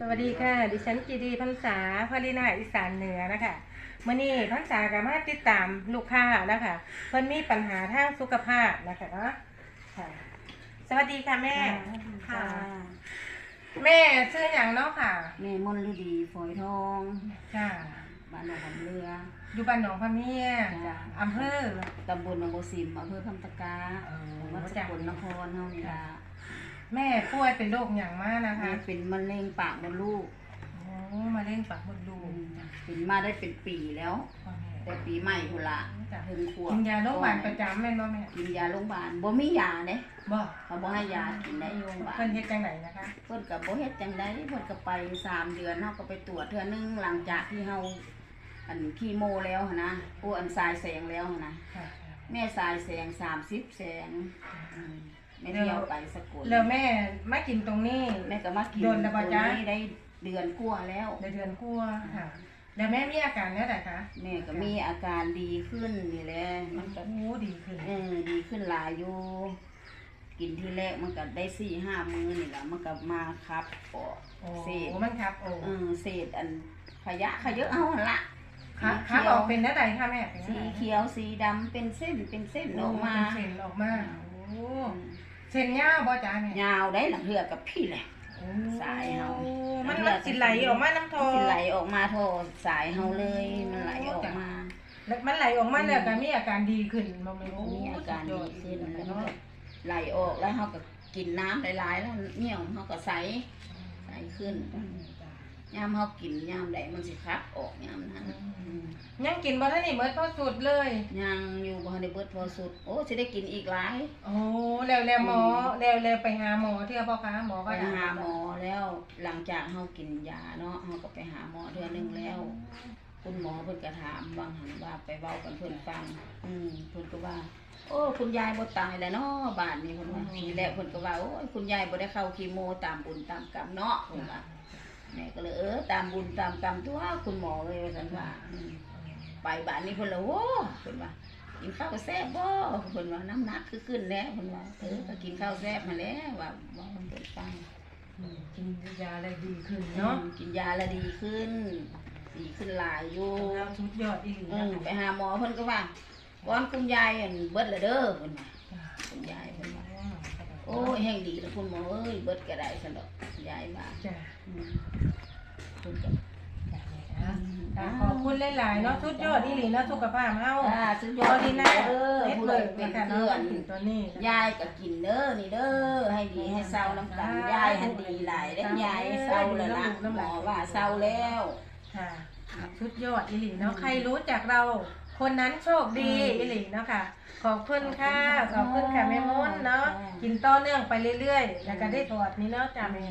สวัสดีค่ะ ดิฉันกีดีพันษาพลินาอีสานเหนือนะคะมื่อนี้พันษากับมาติดตามลูกค้านะคะเพิ่นมีปัญหาทางสุขภาพนะคะเนาะค่ะสวัสดีค่ะแม่ ค่ะ แม่ชื่ออย่างเนาะค่ะ แม่มนฤดีฝอยทองค่ะบ้านหนองคำเรือ อยู่บ้านหนองพะเมียจ้ะอำเภอตำบลหนองบัวสิมอำเภอคำตะกาเออจังหวัดสกลนครเฮานี่ล่ะ แม่ป่วยเป็นโรคอย่างมากนะคะแม่เป็นมะเร็งปากมดลูกโอ้มาเร่งปากมดลูกเป็นมาได้เป็นปีแล้วพ่อแม่แต่ปีใหม่พุ่นละจ้ะถึงขวบกินยาโรงพยาบาลประจำแม่นบ่แม่กินยาโรงพยาบาลบ่มียาเด้บ่เขาบ่ให้ยากินได้โรงพยาบาลเพิ่นเฮ็ดจังไดนะคะ เพิ่นก็บ่เฮ็ดจังได๋เพิ่นก็ไปสามเดือนเฮาก็ไปตรวจเทื่อนึงหลังจากที่เฮาอันคีโมแล้วหั่นนะโอ้อันสายแสงแล้วหั่นนะค่ะแม่สายแสงสามสิบแสง อืมแม่เที่ยวไปสกลแล้วแม่มากินตรงนี้ แม่ก็มากินโดนแล้วบ่จ๊ะ ตรงนี้ได้เดือนกว่าแล้ว ในเดือนกลัวาค่ะแล้วแม่มีอาการแล้วไหนคะแม่ก็มีอาการดีขึ้นนี่แหละมันก็ โอ้ดีขึ้น เออดีขึ้นหลายอยู่ กินที่แรกมันก็ได้สี่ห้ามื้อนี่แหละมันก็มาครับออกโอ้เศษมันครับ โอ้เออเศษอันขยะขยะเอาหั่นละค่ะค่ะออกเป็นแล้วไหนคะแม่เป็นสีแล้วไหนเขียวสีดำเป็นเส้นเป็นเส้นออกมา เป็นเส้นออกมา โอ้ อืมเส้นยาวบ่จ้าแม่ยาวได้หลังเรือกับพี่แหละโอ้สายเฮา มันมันสิไหลออกมาน้ำทอสิไหลออกมาโทสายเฮาเลยมันไหลออกมาแล้วมันไหลออกมาแล้วก็มีอาการดีขึ้นบ่แม่โอ้มีอาการดีขึ้นสุแล้วยมันอดก็ไหลออกแล้วเฮาก็กินน้ำหลายๆแล้วเหนียวเฮาก็ใสใสขึ้น ยามเฮากินยามใดมันสิคับออกยามนั้นอืมยังกินบ่ทันนี่เบิดพอสุดเลย ยังอยู่บ่ทันได้เบิดพอสุด โอ้สิได้กินอีกหลาย โอ้แล้วแล้วหมอแล้วแล้วไปหาหมอเทื่อบ่คะหมอไปก็หาหมอแล้วหลังจากเฮากินยาเนาะเฮาก็ไปหาหมอเทื่อนึงแล้ว คุณหมอเพิ่นก็ถามบางหันว่าไปเว้ากันเพิ่นฟัง อืมเพิ่นก็ว่า โอ้คุณยายบ่ตายแล้วเนาะบ้านนี้เพิ่นว่าทีแรกเพิ่นก็ว่าโอ้ยคุณยายบ่ได้เข้าคีโมตามบุญตามกรรมเนาะเพิ่นว่า แม่ก็เลยเออตามบุญตามกรรมตัวคุณหมอเลยว่าซั่นว่าอืมไปบ้านนี้เพิ่นละโอ้เพิ่นว่ากินข้าวแซ่บบ่เพิ่นว่าน้ำหนักคือขึ้นแล้วเพิ่นว่าเออก็กินข้าวแซ่บมาแล้วว่าว่าเพิ่นฟังกินยาอะไรดีขึ้นเนาะกินยาแล้วดีขึ้น ดีขึ้นหลายอยู่แล้วชุดยอดอีหลีเอนะอคะไปหาหมอเพิ่นก็ว่าก่อนคุณยายอั่นเบิดและเด้อเพิ่นว่าคุณยายเพิ่นว่าโอ้ยแห่งดีแล้วคุณหมอเอ้ยเบิดก็ได้ซั่นดอกยายว่าจ้ะอืม เพิ่นก็จ้ะขอบคุณหลายๆเนาะชุดยอดอีหลีเนาะสุขภาพเฮาอ่าสุดยอเอาดดีนะเออเล็ดผู้เลใดยเป็นะนคะเพื่อนกินตัวนี้ยายก็กินเด้อนี่เด้อให้ดีให้เศร้าน้ำกันยายหันดีหลายเด้อยายเศร้าแล้วล่ะหมอว่าเศร้าแล้วค่ะชุดยอดอีหลีเนาะใครรู้จักเรา คนนั้นโชคดีอืมอีหลีเนาะค่ะ ขอบคุณค่ะขอบคุณค่ะแม่มนเนาะกินต่อเนื่องไปเรื่อยๆ แล้วก็ได้ถอดนี่เนาะจ้าแม่